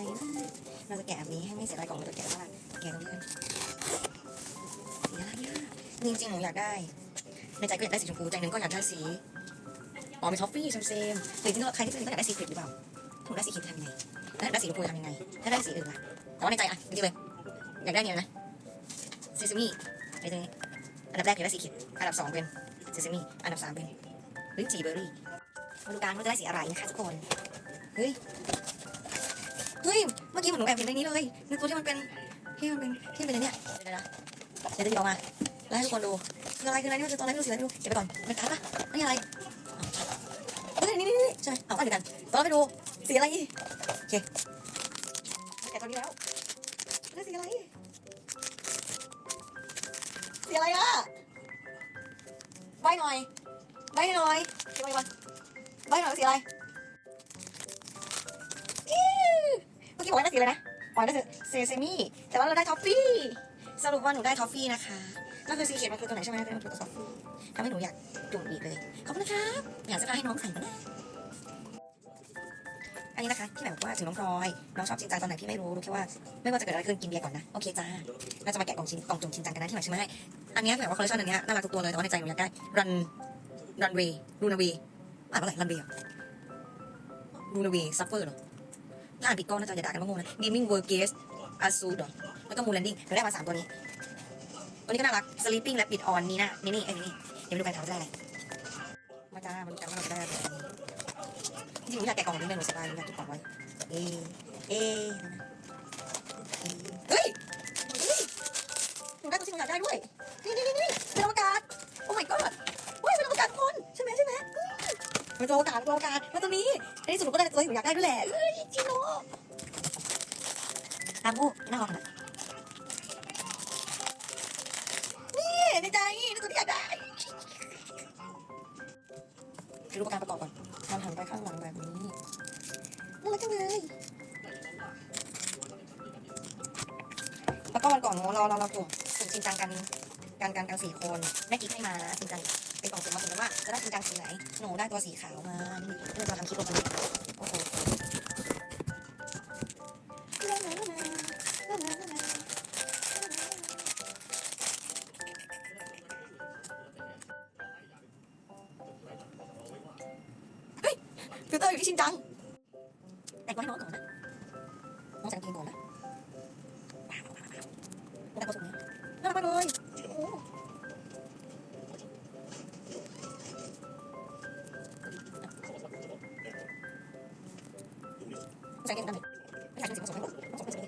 อะไรนะเราจะแกะแบบนี้ให้ไม่เสียดายกล่องเราจะแกะว่าแกะตรงนี้กันสีอะไรอะจริงๆหนูอยากได้ในใจก็อยากได้สีชมพูใจหนึงก็อยากได้สีอ๋อเป็นท็อฟฟี่เซมเซมหรือจริงๆใครที่เป็นก็อยากได้สีครีมหรือเปล่าถูกได้สีครีมทำยังไงถ้าได้สีชมพูทำยังไง ถ้าได้สีอื่นล่ะแต่ว่าในใจอะจริงๆเลยอยากได้เนี่ยนะเซซามิในตัวนี้อันดับแรกอยากได้สีเขียวอันดับสองเป็นเซซามิอันดับสามเป็นลิ้นจี่เบอร์รี่มาดูกันว่าจะได้สีอะไรนะคะทุกคนเฮ้ย ฮ้ย เมื่อกี้เหมือนหนูแอบเห็นในนี้เลยในตัวที่มันเป็นที่มันเป็นที่มันเป็นอันเนี้ยเดี๋ยวนะเดี๋ยวจะหยิบออกมาแล้วให้ทุกคนดูคืออะไรคืออะไรนี่มันคือตัวอะไรไม่รู้สีอะไรไม่รู้เก็บไปก่อนเป็นการ์ดปะนี่อะไรอ๋อนี่นี่นี่นี่ใช่ไหมเอาอันเดียวกันตอนเราไปดูสีอะไรอีกโอเคแกะตัวนี้แล้วได้สีอะไรสีอะไรอะใบหน่อยใบให้หน่อยเก็บไว้ก่อนใบหน่อยสีอะไร มื่อกี้บอกว่าได้สีอะไรนะอ๋อได้สีเซซามิแต่ว่าเราได้ท็อฟฟี่สรุปว่าหนูได้ท็อฟฟี่นะคะนั่นคือสีเขียวมันคือตัวไหนใช่ไหมเป็นตัวทอฟฟี่ทำให้หนูอยากจุ่มอีกเลยขอบคุณนะครับอยากจะพาให้น้องใส่มาได้อันนี้นะคะที่แบบว่าถึงน้องพลอยน้องชอบจริงจังตอนไหนพี่ไม่รู้รู้แค่ว่าไม่ว่าจะเกิดอะไรขึ้นกินเบียร์ก่อนนะโอเคจ้าเราจะมาแกะกล่องชิ้นกล่องจุ่มชิ้นจังกันนะที่หมายใช่ไหมอันนี้แบบว่าคอลเลคชันอันนี้น่ารักทุกตัวเลยแต่ว่าในใจหนูอยากได้รันรันเวย์รูนาเวย์อ่านว่าอะไรรันเวย์รูนาเวย์ซัฟเฟอร์เหรอ ถ้าอ่านผิดก็น่าจะอย่าด่ากันว่าโง่นะดีมิ่งเวอร์เกสอาซูดแล้วก็มูลแลนดิ้งเราได้มาสามตัวนี้ ตัวนี้ก็น่ารัก Sleeping และ Bit On นี่นะนี่นี่ไอ้นี่เดี๋ยวมาดูกันถามจะได้อะไรมาจ้ามาดูกันว่าเราจะได้อะไรจริงๆหนูอยากแกะกล่องนี้เลยหนูสบายอยากเก็บกล่องไว้ เอเอเฮ้ เป็นตัวอกาศตัวอวกาศแล้วตัวนี้ในที่สุดหนูก็ได้ตัวที่หนูอยากได้ด้วยแหละเฮ้ยจริงเหรอตามกูน่ารักนะนี่ในใจนี่ตัวที่อยากได้ไปดูประการประกอบก่อนทำหันไปข้างหลังแบบนี้น่ารักจังเลยแล้วก็วันก่อนเราเราเรากลุ่มกลุ่มจริงจังกันกันกันกันสี่คนแม่กิ๊กให้มาจริงจัง เป็นกล่องสุ่มมาสุ่มกันว่าจะได้จริงจังสีไหน หนูได้ตัวสีขาวมานี่ก็เลยจะทำคลิปลงไปโอ้โหฟิลเตอร์อยู่ที่ชินจัง แต่งไว้ให้น้องก่อนนะ น้องจะกินก่อนนะ ใส่เกมกันเลยไม่ใส่เกมผสมให้หมดผสมผสม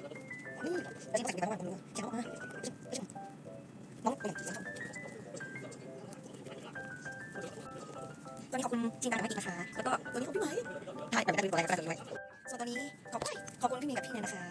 นี่แต่จริงๆใส่เกมกันทุกวันรู้แข็งออกมาไปชมน้องตัวใหญ่เสียงตัวนี้ขอบคุณจินดาและแม่กินนะคะแล้วก็ตอนนี้ขอบพี่ไหมถ่ายแบบไม่ได้ดูตัวอะไรก็ได้ด้วยส่วนตอนนี้ขอบขอบคุณพี่มีกับพี่เนี่ยนะคะ